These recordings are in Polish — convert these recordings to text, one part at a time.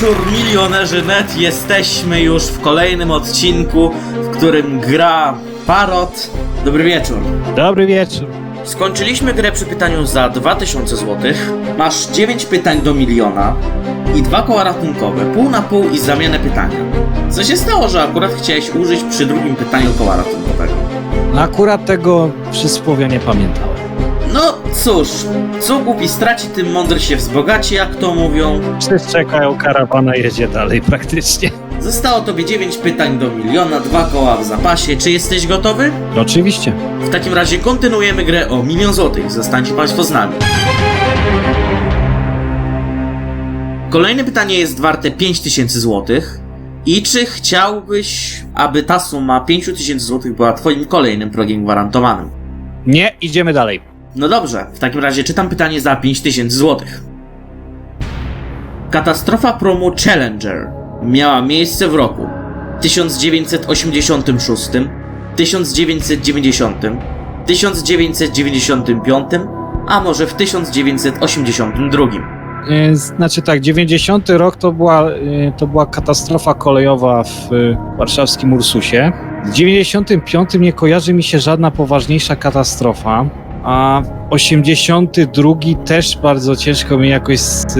wieczór, milionerzy net. Jesteśmy już w kolejnym odcinku, w którym gra Parot. Dobry wieczór. Dobry wieczór. Skończyliśmy grę przy pytaniu za 2000 zł. Masz 9 pytań do miliona i dwa koła ratunkowe, pół na pół i zamianę pytania. Co się stało, że akurat chciałeś użyć przy drugim pytaniu koła ratunkowego? Akurat tego przysłowia nie pamiętałem. No cóż, co głupi straci, tym mądry się wzbogaci, jak to mówią. Wszyscy czekają, karawana jedzie dalej praktycznie. Zostało tobie 9 pytań do miliona, dwa koła w zapasie. Czy jesteś gotowy? Oczywiście. W takim razie kontynuujemy grę o milion złotych. Zostańcie Państwo z nami. Kolejne pytanie jest warte 5000 złotych. I czy chciałbyś, aby ta suma 5000 złotych była Twoim kolejnym progiem gwarantowanym? Nie, idziemy dalej. No dobrze, w takim razie czytam pytanie za 5000 złotych. Katastrofa promu Challenger miała miejsce w roku 1986, 1990, 1995, a może w 1982. Yy, Znaczy tak, 90 rok to była, yy, to była katastrofa kolejowa w yy, warszawskim Ursusie. W 95 nie kojarzy mi się żadna poważniejsza katastrofa, a 82 też bardzo ciężko mi jakoś z,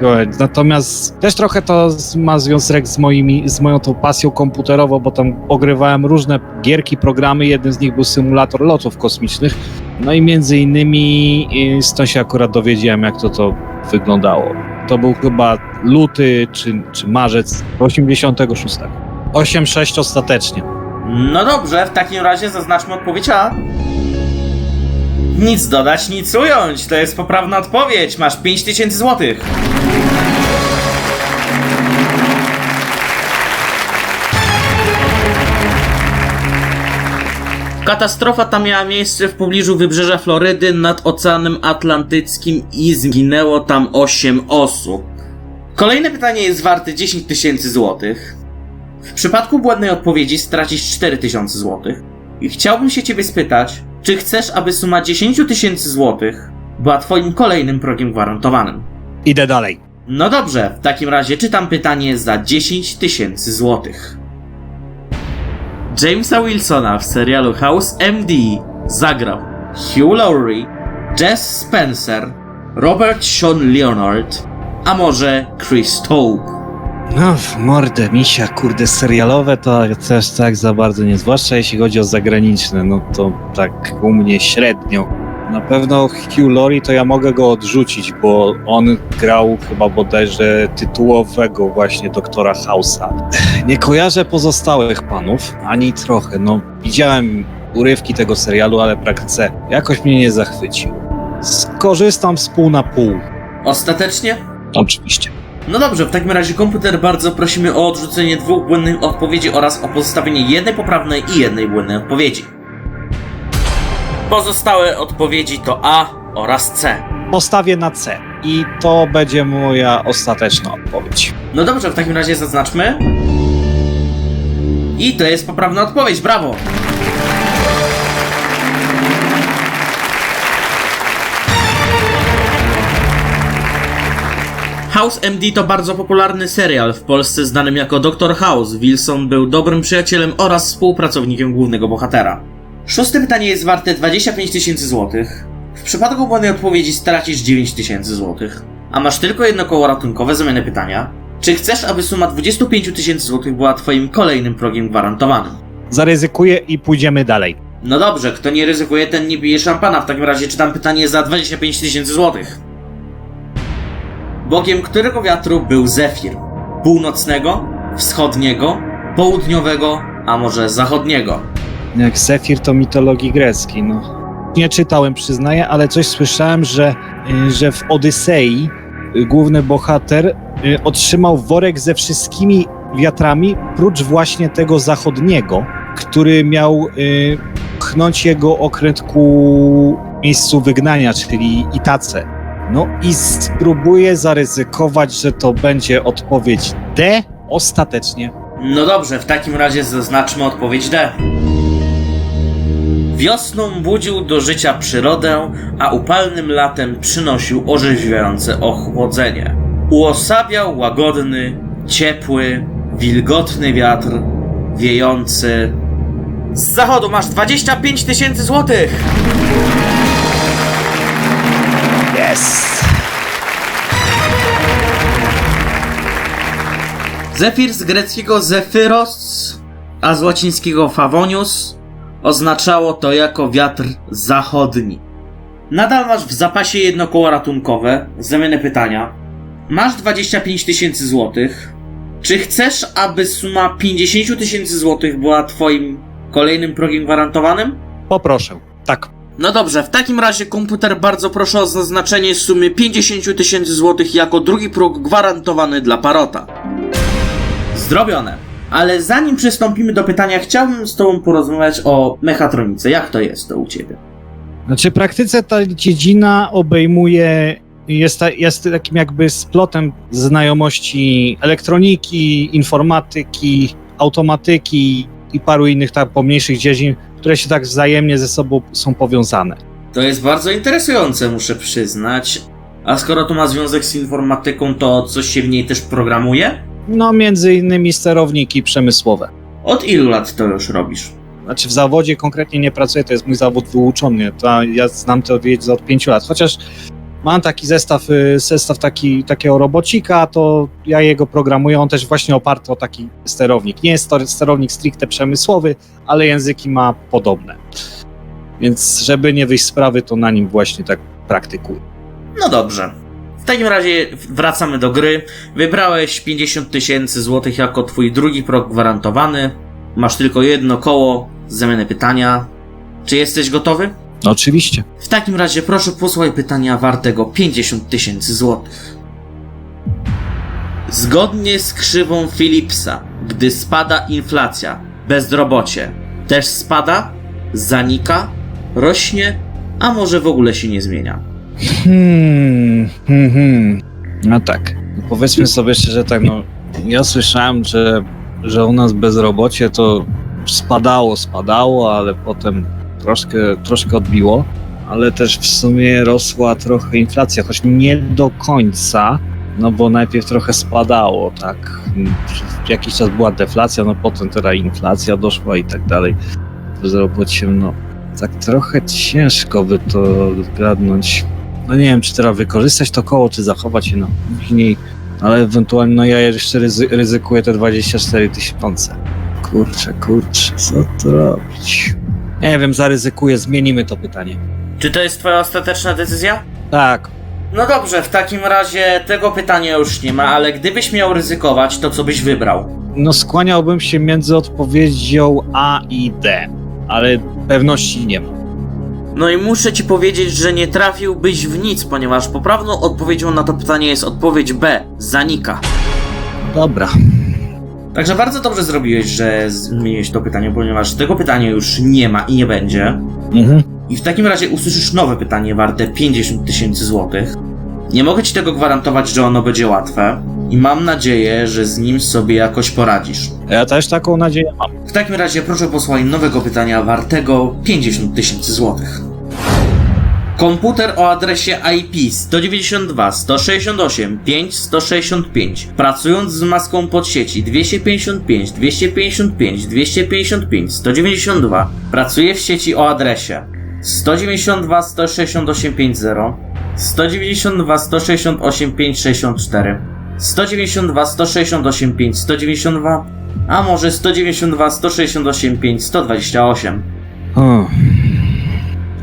kojarzyć. Natomiast też trochę to ma związek z, moimi, z moją tą pasją komputerową, bo tam ogrywałem różne gierki, programy. Jednym z nich był symulator lotów kosmicznych. No i między innymi yy, stąd się akurat dowiedziałem, jak to to wyglądało. To był chyba luty czy, czy marzec 86. 8-6 ostatecznie. No dobrze, w takim razie zaznaczmy odpowiedź A. Nic dodać, nic ująć. To jest poprawna odpowiedź. Masz 5000 złotych. Katastrofa ta miała miejsce w pobliżu wybrzeża Florydy nad Oceanem Atlantyckim i zginęło tam 8 osób. Kolejne pytanie jest warte 10 tysięcy złotych. W przypadku błędnej odpowiedzi stracisz 4000 zł. I chciałbym się ciebie spytać, czy chcesz, aby suma 10 tysięcy złotych była twoim kolejnym progiem gwarantowanym? Idę dalej. No dobrze, w takim razie czytam pytanie za 10 tysięcy złotych. Jamesa Wilsona w serialu House MD zagrał Hugh Laurie, Jess Spencer, Robert Sean Leonard, a może Chris Tobe. No, w mordę, misia, kurde, serialowe to też tak za bardzo nie, zwłaszcza jeśli chodzi o zagraniczne, no to tak u mnie średnio. Na pewno Hugh Laurie to ja mogę go odrzucić, bo on grał chyba bodajże tytułowego właśnie doktora House'a. Nie kojarzę pozostałych panów, ani trochę, no widziałem urywki tego serialu, ale praktyce jakoś mnie nie zachwycił. Skorzystam z pół na pół. Ostatecznie Oczywiście. No dobrze, w takim razie komputer bardzo prosimy o odrzucenie dwóch błędnych odpowiedzi oraz o pozostawienie jednej poprawnej i jednej błędnej odpowiedzi. Pozostałe odpowiedzi to A oraz C. postawię na C. I to będzie moja ostateczna odpowiedź. No dobrze, w takim razie zaznaczmy. I to jest poprawna odpowiedź, brawo! House MD to bardzo popularny serial w Polsce znanym jako Dr. House. Wilson był dobrym przyjacielem oraz współpracownikiem głównego bohatera. Szóste pytanie jest warte 25 tysięcy złotych. W przypadku błędnej odpowiedzi stracisz 9 tysięcy złotych. A masz tylko jedno koło ratunkowe zamiany pytania. Czy chcesz, aby suma 25 tysięcy złotych była twoim kolejnym progiem gwarantowanym? Zaryzykuję i pójdziemy dalej. No dobrze, kto nie ryzykuje, ten nie bije szampana. W takim razie czytam pytanie za 25 tysięcy złotych. Bogiem którego wiatru był Zefir? Północnego, wschodniego, południowego, a może zachodniego? Jak Zefir to mitologii greckiej, no. Nie czytałem, przyznaję, ale coś słyszałem, że, y, że w Odysei y, główny bohater y, otrzymał worek ze wszystkimi wiatrami, prócz właśnie tego zachodniego, który miał pchnąć jego okręt ku miejscu wygnania, czyli Itace. No i spróbuję zaryzykować, że to będzie odpowiedź D ostatecznie. No dobrze, w takim razie zaznaczmy odpowiedź D. Wiosną budził do życia przyrodę, a upalnym latem przynosił orzeźwiające ochłodzenie. uosabiał łagodny, ciepły, wilgotny wiatr wiejący. Z zachodu masz 25 tysięcy złotych! Zefir z greckiego Zephyros, a z łacińskiego Favonius oznaczało to jako wiatr zachodni. Nadal masz w zapasie jedno koło ratunkowe. Zamianę pytania. Masz 25 tysięcy złotych. Czy chcesz, aby suma 50 tysięcy złotych była twoim kolejnym progiem gwarantowanym? Poproszę. Tak. No dobrze, w takim razie komputer bardzo proszę o zaznaczenie sumy 50 tysięcy złotych jako drugi próg gwarantowany dla Parota. Zrobione. Ale zanim przystąpimy do pytania, chciałbym z Tobą porozmawiać o mechatronice. Jak to jest to u Ciebie? Znaczy, w praktyce ta dziedzina obejmuje, jest, jest takim jakby splotem znajomości elektroniki, informatyki, automatyki i paru innych tak pomniejszych dziedzin, które się tak wzajemnie ze sobą są powiązane. To jest bardzo interesujące, muszę przyznać. A skoro to ma związek z informatyką, to coś się w niej też programuje? No, między innymi sterowniki przemysłowe. Od ilu lat to już robisz? Znaczy w zawodzie konkretnie nie pracuję, to jest mój zawód wyuczony. To ja znam tę wiedzę od pięciu lat. Chociaż mam taki zestaw, y, zestaw taki, takiego robocika, to ja jego programuję. On też właśnie oparty o taki sterownik. Nie jest to sterownik stricte przemysłowy, ale języki ma podobne. Więc żeby nie wyjść z sprawy, to na nim właśnie tak praktykuję. No dobrze. W takim razie wracamy do gry. Wybrałeś 50 tysięcy złotych jako twój drugi prog gwarantowany. Masz tylko jedno koło z zamiany pytania. Czy jesteś gotowy? Oczywiście. W takim razie proszę posłuchaj pytania wartego 50 tysięcy złotych. Zgodnie z krzywą Philipsa, gdy spada inflacja, bezrobocie też spada, zanika, rośnie, a może w ogóle się nie zmienia. Hmm, hmm, hmm. No tak. Powiedzmy sobie szczerze tak, no ja słyszałem, że, że u nas bezrobocie to spadało, spadało, ale potem troszkę, troszkę odbiło, ale też w sumie rosła trochę inflacja, choć nie do końca, no bo najpierw trochę spadało, tak. Przez jakiś czas była deflacja, no potem teraz inflacja doszła i tak dalej. Bezrobociem, no tak trochę ciężko by to zgadnąć. No nie wiem, czy teraz wykorzystać to koło, czy zachować je na później, ale ewentualnie no ja jeszcze ryzy ryzykuję te 24 tysiące. Kurczę, kurczę, co to robić? Nie wiem, zaryzykuję, zmienimy to pytanie. Czy to jest twoja ostateczna decyzja? Tak, No dobrze, w takim razie tego pytania już nie ma, ale gdybyś miał ryzykować, to co byś wybrał? no skłaniałbym się między odpowiedzią A i D, ale pewności nie mam. No i muszę ci powiedzieć, że nie trafiłbyś w nic, ponieważ poprawną odpowiedzią na to pytanie jest odpowiedź B. Zanika. Dobra. Także bardzo dobrze zrobiłeś, że zmieniłeś to pytanie, ponieważ tego pytania już nie ma i nie będzie. Mhm. I w takim razie usłyszysz nowe pytanie warte 50 tysięcy złotych. Nie mogę ci tego gwarantować, że ono będzie łatwe i mam nadzieję, że z nim sobie jakoś poradzisz. Ja też taką nadzieję mam. W takim razie proszę posłuchaj nowego pytania wartego 50 tysięcy złotych. Komputer o adresie IP 192 168 5 165 pracując z maską podsieci 255 255 255 192 pracuje w sieci o adresie 192 168 50 192 168 564 192 168 5 192 a może 192 168 5 128 Hmm.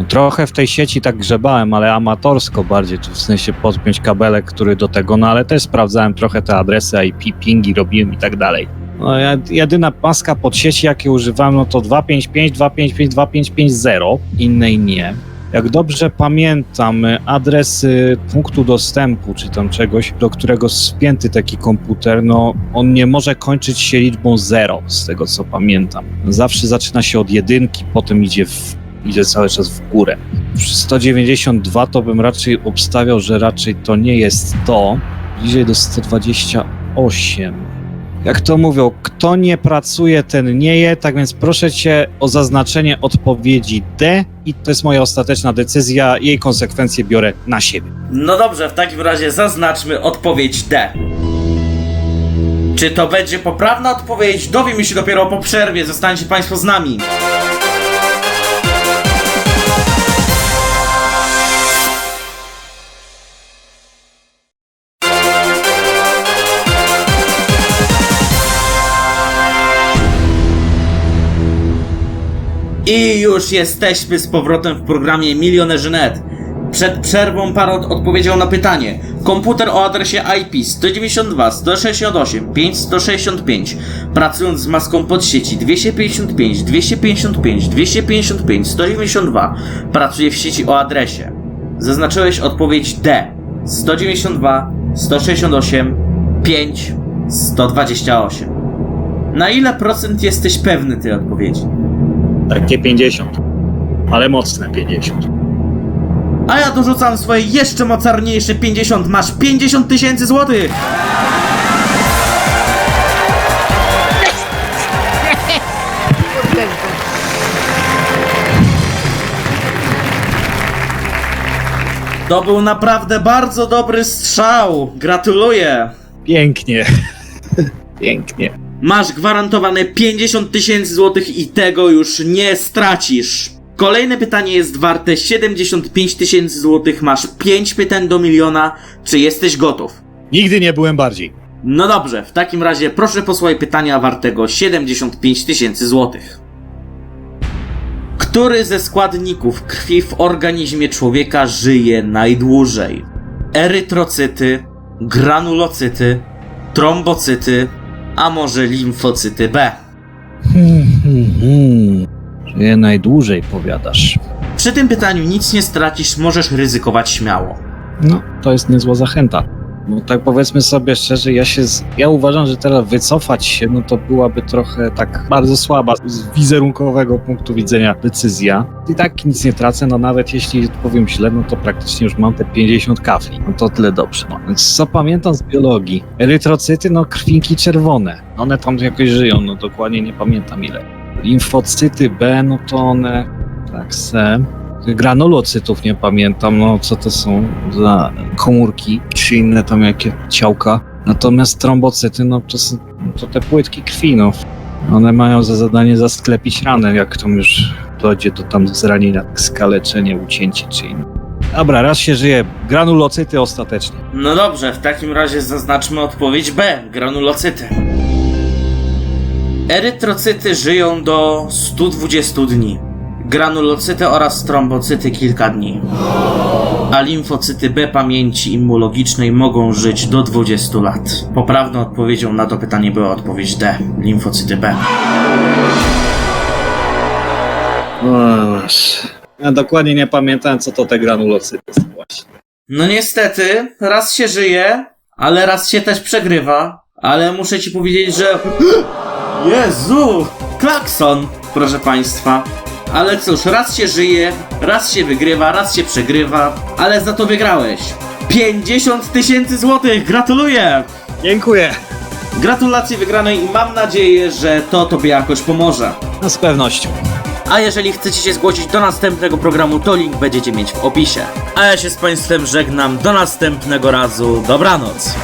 Trochę w tej sieci tak grzebałem, ale amatorsko bardziej, czy w sensie podpiąć kabelek, który do tego, no ale też sprawdzałem trochę te adresy IP, pingi robiłem i tak dalej. No, jedyna maska pod sieci, jakie używam, no to 255, 255, 2550, innej nie. Jak dobrze pamiętam, adres y, punktu dostępu, czy tam czegoś, do którego spięty taki komputer, no on nie może kończyć się liczbą 0, z tego co pamiętam. Zawsze zaczyna się od jedynki, potem idzie w idzie cały czas w górę. Przy 192 to bym raczej obstawiał, że raczej to nie jest to. Bliżej do 128. jak to mówią, kto nie pracuje, ten nie je, tak więc proszę cię o zaznaczenie odpowiedzi D i to jest moja ostateczna decyzja, jej konsekwencje biorę na siebie. No dobrze, w takim razie zaznaczmy odpowiedź D. Czy to będzie poprawna odpowiedź? Dowiemy się dopiero po przerwie. Zostańcie Państwo z nami. I już jesteśmy z powrotem w programie Milionerzy Net. Przed przerwą Parot odpowiedział na pytanie. Komputer o adresie IP 192 168 565 pracując z maską podsieci 255 255 255 192 pracuje w sieci o adresie. Zaznaczyłeś odpowiedź D 192 168 5 128. Na ile procent jesteś pewny tej odpowiedzi? Takie 50, ale mocne 50. A ja dorzucam swoje jeszcze mocarniejsze 50. Masz 50 tysięcy złotych! To był naprawdę bardzo dobry strzał. Gratuluję. Pięknie. Pięknie. Masz gwarantowane 50 tysięcy złotych i tego już nie stracisz. Kolejne pytanie jest warte 75 tysięcy złotych. Masz 5 pytań do miliona. Czy jesteś gotów? Nigdy nie byłem bardziej. No dobrze, w takim razie proszę posłuchaj pytania wartego 75 tysięcy złotych. Który ze składników krwi w organizmie człowieka żyje najdłużej? Erytrocyty, granulocyty, trombocyty, a może limfocyty B? Hmm, hmm, hmm. Żyję najdłużej, powiadasz. Przy tym pytaniu nic nie stracisz, możesz ryzykować śmiało. No, to jest niezła zachęta. No tak powiedzmy sobie szczerze, ja się, z... ja uważam, że teraz wycofać się, no to byłaby trochę tak bardzo słaba z wizerunkowego punktu widzenia decyzja. I tak nic nie tracę, no nawet jeśli powiem źle, no to praktycznie już mam te 50 kafli, no to tyle dobrze. No, więc co pamiętam z biologii? Erytrocyty, no krwinki czerwone, one tam jakoś żyją, no dokładnie nie pamiętam ile. Limfocyty B, no to one, tak se, granulocytów nie pamiętam, no co to są za komórki, czy inne tam jakie ciałka. Natomiast trombocyty, no to, są- to te płytki krwi, no. One mają za zadanie zasklepić ranę, jak tam już dojdzie do tam zranienia, skaleczenie, ucięcie czy inne. Dobra, raz się żyje. Granulocyty ostatecznie. No dobrze, w takim razie zaznaczmy odpowiedź B, granulocyty. Erytrocyty żyją do 120 dni. Granulocyty oraz trombocyty kilka dni. A limfocyty B pamięci immunologicznej mogą żyć do 20 lat. Poprawną odpowiedzią na to pytanie była odpowiedź D, limfocyty B. Ja dokładnie nie pamiętam, co to te granulocyty są właśnie. No niestety, raz się żyje, ale raz się też przegrywa. Ale muszę ci powiedzieć, że. Jezu! Klakson, proszę państwa. Ale cóż, raz się żyje, raz się wygrywa, raz się przegrywa, ale za to wygrałeś. 50 tysięcy złotych! Gratuluję! Dziękuję. Gratulacje wygranej i mam nadzieję, że to tobie jakoś pomoże. No z pewnością. A jeżeli chcecie się zgłosić do następnego programu, to link będziecie mieć w opisie. A ja się z Państwem żegnam do następnego razu. Dobranoc.